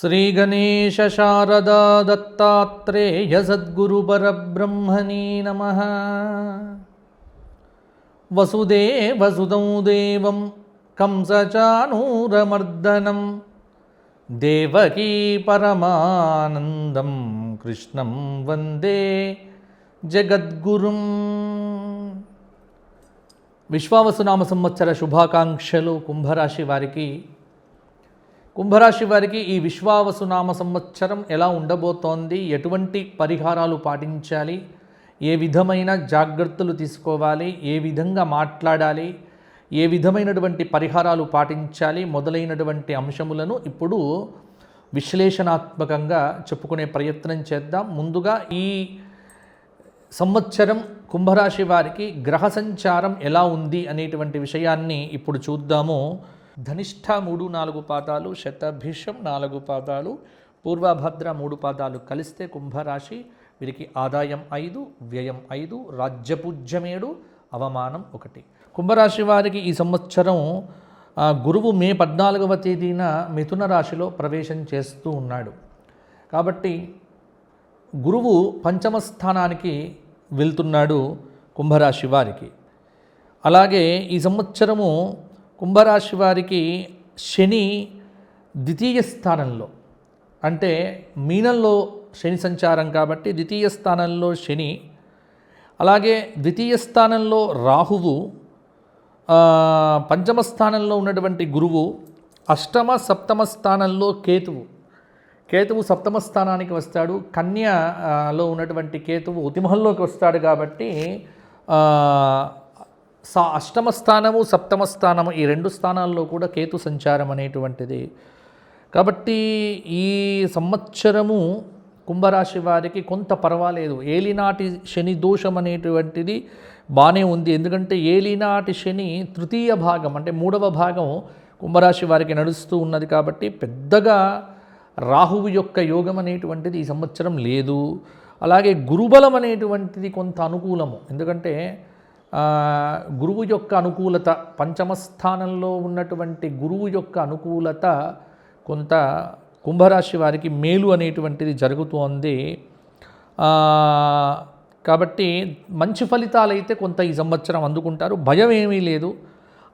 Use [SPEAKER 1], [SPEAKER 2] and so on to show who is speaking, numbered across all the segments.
[SPEAKER 1] श्रीगणेशारदा दत्तात्रेयसद्गुरुबरब्रह्मणे नमः वसुदेवसुदौ देवं कंसचानूरमर्दनं देवकी परमानन्दं कृष्णं वन्दे జగద్గురుం. విశ్వావసునామ సంవత్సర శుభాకాంక్షలు కుంభరాశి వారికి. కుంభరాశి వారికి ఈ విశ్వావసునామ సంవత్సరం ఎలా ఉండబోతోంది? ఎటువంటి పరిహారాలు పాటించాలి? ఏ విధమైన జాగ్రత్తలు తీసుకోవాలి? ఏ విధంగా మాట్లాడాలి? ఏ విధమైనటువంటి పరిహారాలు పాటించాలి? మొదలైనటువంటి అంశములను ఇప్పుడు విశ్లేషణాత్మకంగా చెప్పుకునే ప్రయత్నం చేద్దాం. ముందుగా ఈ సంవత్సరం కుంభరాశి వారికి గ్రహ సంచారం ఎలా ఉంది అనేటువంటి విషయాన్ని ఇప్పుడు చూద్దాము. ధనిష్ట మూడు నాలుగు పాదాలు శతభిషం నాలుగు పాదాలు పూర్వభద్ర మూడు పాదాలు కలిస్తే కుంభరాశి వీరికి ఆదాయం ఐదు వ్యయం ఐదు రాజ్యపూజ్యమేడు అవమానం ఒకటి. కుంభరాశి వారికి ఈ సంవత్సరం గురువు మే పద్నాలుగవ తేదీన మిథున రాశిలో ప్రవేశం చేస్తూ ఉన్నాడు. కాబట్టి గురువు పంచమ స్థానానికి వెళ్తున్నాడు కుంభరాశి వారికి. అలాగే ఈ సంవత్సరము కుంభరాశి వారికి శని ద్వితీయ స్థానంలో అంటే మీనంలో శని సంచారం కాబట్టి ద్వితీయ స్థానంలో శని అలాగే ద్వితీయ స్థానంలో రాహువు పంచమ స్థానంలో ఉన్నటువంటి గురువు అష్టమ సప్తమ స్థానంలో కేతువు. కేతువు సప్తమ స్థానానికి వస్తాడు. కన్యలో ఉన్నటువంటి కేతువు ఉతిమహంలోకి వస్తాడు కాబట్టి సా అష్టమ స్థానము సప్తమ స్థానము ఈ రెండు స్థానాల్లో కూడా కేతు సంచారం అనేటువంటిది. కాబట్టి ఈ సంవత్సరము కుంభరాశి వారికి కొంత పర్వాలేదు. ఏలినాటి శని దోషం అనేటువంటిది బాగానే ఉంది. ఎందుకంటే ఏలినాటి శని తృతీయ భాగం అంటే మూడవ భాగం కుంభరాశి వారికి నడుస్తూ ఉన్నది కాబట్టి పెద్దగా రాహువు యొక్క యోగం అనేటువంటిది ఈ సంవత్సరం లేదు. అలాగే గురుబలం అనేటువంటిది కొంత అనుకూలము. ఎందుకంటే గురువు యొక్క అనుకూలత పంచమ స్థానంలో ఉన్నటువంటి గురువు యొక్క అనుకూలత కొంత కుంభరాశి వారికి మేలు అనేటువంటిది జరుగుతోంది. కాబట్టి మంచి ఫలితాలు అయితే కొంత ఈ సంవత్సరం అందుకుంటారు. భయం ఏమీ లేదు.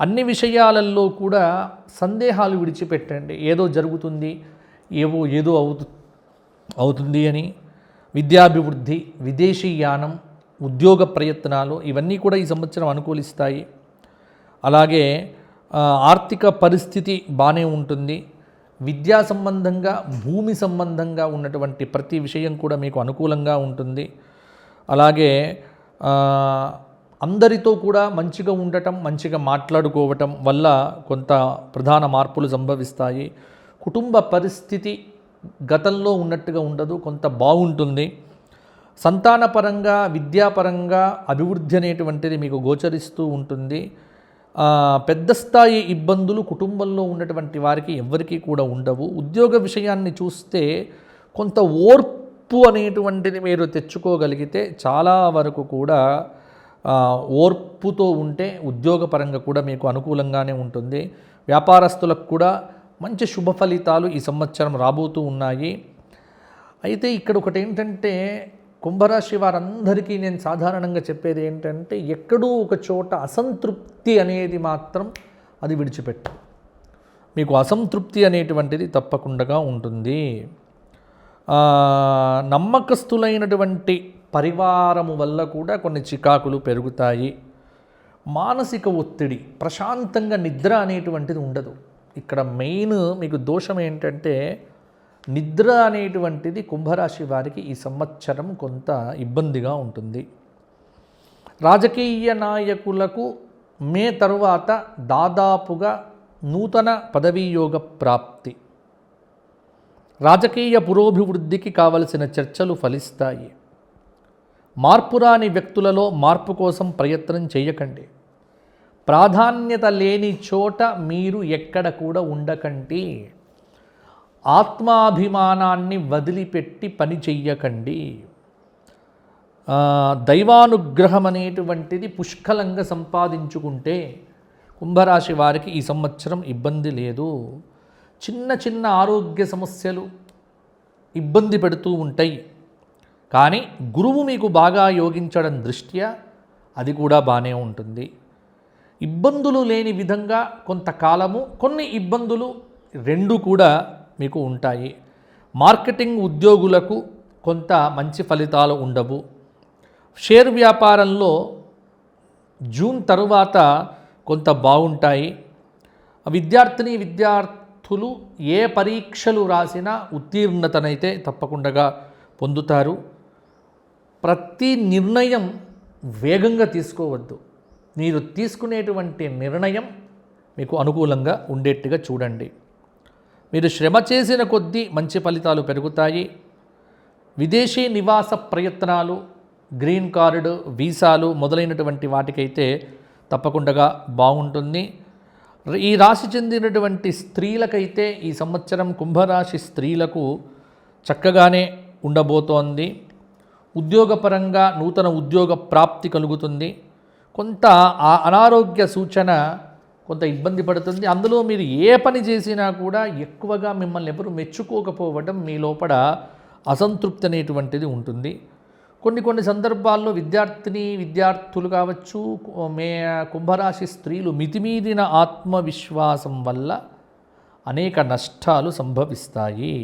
[SPEAKER 1] అన్ని విషయాలలో కూడా సందేహాలు విడిచిపెట్టండి. ఏదో జరుగుతుంది ఏవో ఏదో అవుతు అవుతుంది అని విద్యాభివృద్ధి విదేశీయానం ఉద్యోగ ప్రయత్నాలు ఇవన్నీ కూడా ఈ సంవత్సరం అనుకూలిస్తాయి. అలాగే ఆర్థిక పరిస్థితి బాగానే ఉంటుంది. విద్యా సంబంధంగా భూమి సంబంధంగా ఉన్నటువంటి ప్రతి విషయం కూడా మీకు అనుకూలంగా ఉంటుంది. అలాగే అందరితో కూడా మంచిగా ఉండటం మంచిగా మాట్లాడుకోవటం వల్ల కొంత ప్రధాన మార్పులు సంభవిస్తాయి. కుటుంబ పరిస్థితి గతంలో ఉన్నట్టుగా ఉండదు కొంత బాగుంటుంది. సంతానపరంగా విద్యాపరంగా అభివృద్ధి అనేటువంటిది మీకు గోచరిస్తూ ఉంటుంది. పెద్ద స్థాయి ఇబ్బందులు కుటుంబంలో ఉన్నటువంటి వారికి ఎవరికీ కూడా ఉండవు. ఉద్యోగ విషయాన్ని చూస్తే కొంత ఓర్పు అనేటువంటిది మీరు తెచ్చుకోగలిగితే చాలా వరకు కూడా ఓర్పుతో ఉంటే ఉద్యోగపరంగా కూడా మీకు అనుకూలంగానే ఉంటుంది. వ్యాపారస్తులకు కూడా మంచి శుభ ఫలితాలు ఈ సంవత్సరం రాబోతూ ఉన్నాయి. అయితే ఇక్కడ ఒకటి ఏంటంటే కుంభరాశి వారందరికీ నేను సాధారణంగా చెప్పేది ఏంటంటే ఎక్కడో ఒక చోట అసంతృప్తి అనేది మాత్రం అది విడిచిపెట్టు. మీకు అసంతృప్తి అనేటువంటిది తప్పకుండా ఉంటుంది. నమ్మకస్తులైనటువంటి పరివారము వల్ల కూడా కొన్ని చికాకులు పెరుగుతాయి. మానసిక ఒత్తిడి ప్రశాంతంగా నిద్ర అనేటువంటిది ఉండదు. ఇక్కడ మెయిన్ మీకు దోషం ఏంటంటే నిద్ర అనేటువంటిది కుంభరాశి వారికి ఈ సంవత్సరం కొంత ఇబ్బందిగా ఉంటుంది. రాజకీయ నాయకులకు మే తరువాత దాదాపుగా నూతన పదవీయోగ ప్రాప్తి. రాజకీయ పురోభివృద్ధికి కావలసిన చర్చలు ఫలిస్తాయి. మార్పురాని వ్యక్తులలో మార్పు కోసం ప్రయత్నం చేయకండి. ప్రాధాన్యత లేని చోట మీరు ఎక్కడ కూడా ఉండకండి. ఆత్మాభిమానాన్ని వదిలిపెట్టి పని చెయ్యకండి. దైవానుగ్రహం అనేటువంటిది పుష్కలంగా సంపాదించుకుంటే కుంభరాశి వారికి ఈ సంవత్సరం ఇబ్బంది లేదు. చిన్న చిన్న ఆరోగ్య సమస్యలు ఇబ్బంది పెడుతూ ఉంటాయి. కానీ గురువు మీకు బాగా యోగించడం దృష్ట్యా? అది కూడా బాగానే ఉంటుంది. ఇబ్బందులు లేని విధంగా కొంతకాలము కొన్ని ఇబ్బందులు రెండు కూడా మీకు ఉంటాయి. మార్కెటింగ్ ఉద్యోగులకు కొంత మంచి ఫలితాలు ఉండవు. షేర్ వ్యాపారంలో జూన్ తరువాత కొంత బాగుంటాయి. విద్యార్థిని విద్యార్థులు ఏ పరీక్షలు రాసినా ఉత్తీర్ణతనైతే తప్పకుండా పొందుతారు. ప్రతి నిర్ణయం వేగంగా తీసుకోవద్దు. మీరు తీసుకునేటువంటి నిర్ణయం మీకు అనుకూలంగా ఉండేట్టుగా చూడండి. మీరు శ్రమ చేసిన కొద్దీ మంచి ఫలితాలు పెరుగుతాయి. విదేశీ నివాస ప్రయత్నాలు గ్రీన్ కార్డు వీసాలు మొదలైనటువంటి వాటికైతే తప్పకుండా బాగుంటుంది. ఈ రాశి చెందినటువంటి స్త్రీలకైతే ఈ సంవత్సరం కుంభరాశి స్త్రీలకు చక్కగానే ఉండబోతోంది. ఉద్యోగపరంగా నూతన ఉద్యోగ ప్రాప్తి కలుగుతుంది. కొంత ఆ అనారోగ్య సూచన కొంత ఇబ్బంది పడుతుంది. అందులో మీరు ఏ పని చేసినా కూడా ఎక్కువగా మిమ్మల్ని ఎవరు మెచ్చుకోకపోవడం మీ లోపల అసంతృప్తి అనేటువంటిది ఉంటుంది. కొన్ని కొన్ని సందర్భాల్లో విద్యార్థిని విద్యార్థులు కావచ్చు మే కుంభరాశి స్త్రీలు మితిమీరిన ఆత్మవిశ్వాసం వల్ల అనేక నష్టాలు సంభవిస్తాయి.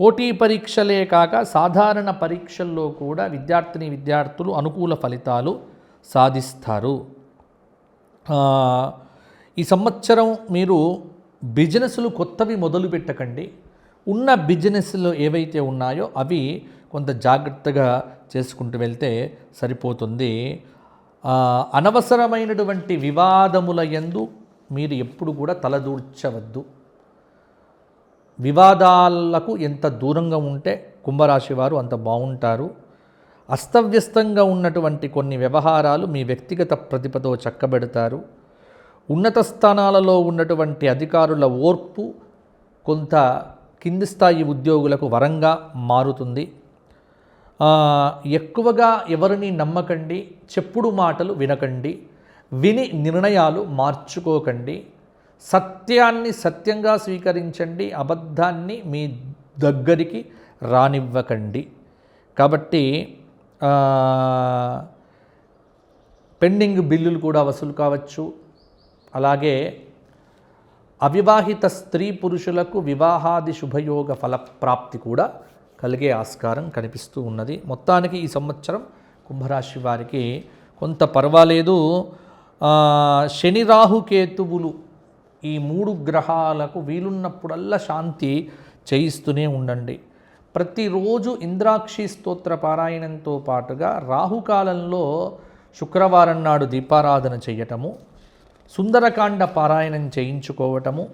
[SPEAKER 1] పోటీ పరీక్షలే కాక సాధారణ పరీక్షల్లో కూడా విద్యార్థిని విద్యార్థులు అనుకూల ఫలితాలు సాధిస్తారు. ఈ సంవత్సరం మీరు బిజినెస్లు కొత్తవి మొదలు పెట్టకండి. ఉన్న బిజినెస్లు ఏవైతే ఉన్నాయో అవి కొంత జాగ్రత్తగా చేసుకుంటూ వెళ్తే సరిపోతుంది. అనవసరమైనటువంటి వివాదముల యందు మీరు ఎప్పుడు కూడా తలదూర్చవద్దు. వివాదాలకు ఎంత దూరంగా ఉంటే కుంభరాశి వారు అంత బాగుంటారు. అస్తవ్యస్తంగా ఉన్నటువంటి కొన్ని వ్యవహారాలు మీ వ్యక్తిగత ప్రతిభతో చక్కబెడతారు. ఉన్నత స్థానాలలో ఉన్నటువంటి అధికారుల ఓర్పు కొంత కింది స్థాయి ఉద్యోగులకు వరంగా మారుతుంది. ఎక్కువగా ఎవరిని నమ్మకండి చెప్పుడు మాటలు వినకండి విని నిర్ణయాలు మార్చుకోకండి సత్యాన్ని సత్యంగా స్వీకరించండి అబద్ధాన్ని మీ దగ్గరికి రానివ్వకండి. కాబట్టి పెండింగ్ బిల్లులు కూడా వసూలు కావచ్చు. అలాగే అవివాహిత స్త్రీ పురుషులకు వివాహాది శుభయోగ ఫలప్రాప్తి కూడా కలిగే ఆస్కారం కనిపిస్తూ ఉన్నది. మొత్తానికి ఈ సంవత్సరం కుంభరాశి వారికి కొంత పర్వాలేదు. శని రాహుకేతువులు ఈ మూడు గ్రహాలకు వీలున్నప్పుడల్లా శాంతి చేయిస్తూనే ఉండండి. ప్రతిరోజు ఇంద్రాక్షి స్తోత్ర పారాయణంతో పాటుగా రాహుకాలంలో శుక్రవారం నాడు దీపారాధన చేయటము సుందరకాండ పారాయణం చేయించుకోవటము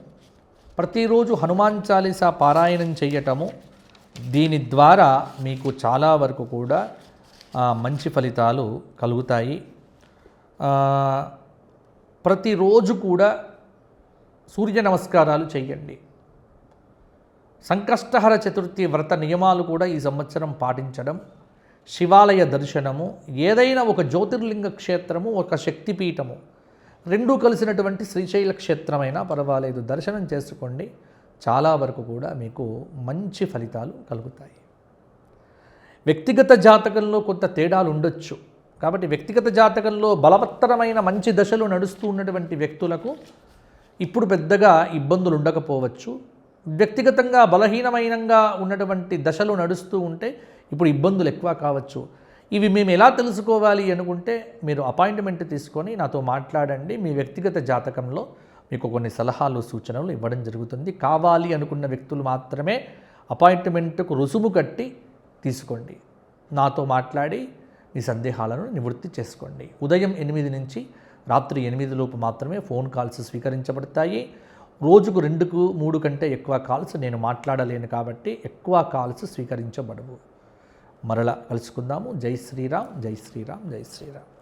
[SPEAKER 1] ప్రతిరోజు హనుమాన్ చాలీసా పారాయణం చేయటము దీని ద్వారా మీకు చాలా వరకు కూడా మంచి ఫలితాలు కలుగుతాయి. ప్రతిరోజు కూడా సూర్య నమస్కారాలు చేయండి. సంకష్టహర చతుర్థి వ్రత నియమాలు కూడా ఈ సంవత్సరం పాటించడం శివాలయ దర్శనము ఏదైనా ఒక జ్యోతిర్లింగ క్షేత్రము ఒక శక్తిపీఠము రెండూ కలిసినటువంటి శ్రీశైల క్షేత్రమైనా పర్వాలేదు. దర్శనం చేసుకోండి. చాలా వరకు కూడా మీకు మంచి ఫలితాలు కలుగుతాయి. వ్యక్తిగత జాతకంలో కొంత తేడాలు ఉండొచ్చు. కాబట్టి వ్యక్తిగత జాతకంలో బలవత్తరమైన మంచి దశలు నడుస్తూ ఉన్నటువంటి వ్యక్తులకు ఇప్పుడు పెద్దగా ఇబ్బందులు ఉండకపోవచ్చు. వ్యక్తిగతంగా బలహీనమైనంగా ఉన్నటువంటి దశలు నడుస్తూ ఉంటే ఇప్పుడు ఇబ్బందులు ఎక్కువ కావచ్చు. ఇవి మేము ఎలా తెలుసుకోవాలి అనుకుంటే మీరు అపాయింట్మెంట్ తీసుకొని నాతో మాట్లాడండి. మీ వ్యక్తిగత జాతకంలో మీకు కొన్ని సలహాలు సూచనలు ఇవ్వడం జరుగుతుంది. కావాలి అనుకున్న వ్యక్తులు మాత్రమే అపాయింట్మెంట్కు రుసుము కట్టి తీసుకోండి. నాతో మాట్లాడి మీ సందేహాలను నివృత్తి చేసుకోండి. ఉదయం ఎనిమిది నుంచి రాత్రి ఎనిమిది లోపు మాత్రమే ఫోన్ కాల్స్ స్వీకరించబడతాయి. రోజుకు రెండుకు మూడు కంటే ఎక్కువ కాల్స్ నేను మాట్లాడలేను కాబట్టి ఎక్కువ కాల్స్ స్వీకరించబడవు. మరలా కలుసుకుందాము. జై శ్రీరామ్ జై శ్రీరామ్ జై శ్రీరామ్.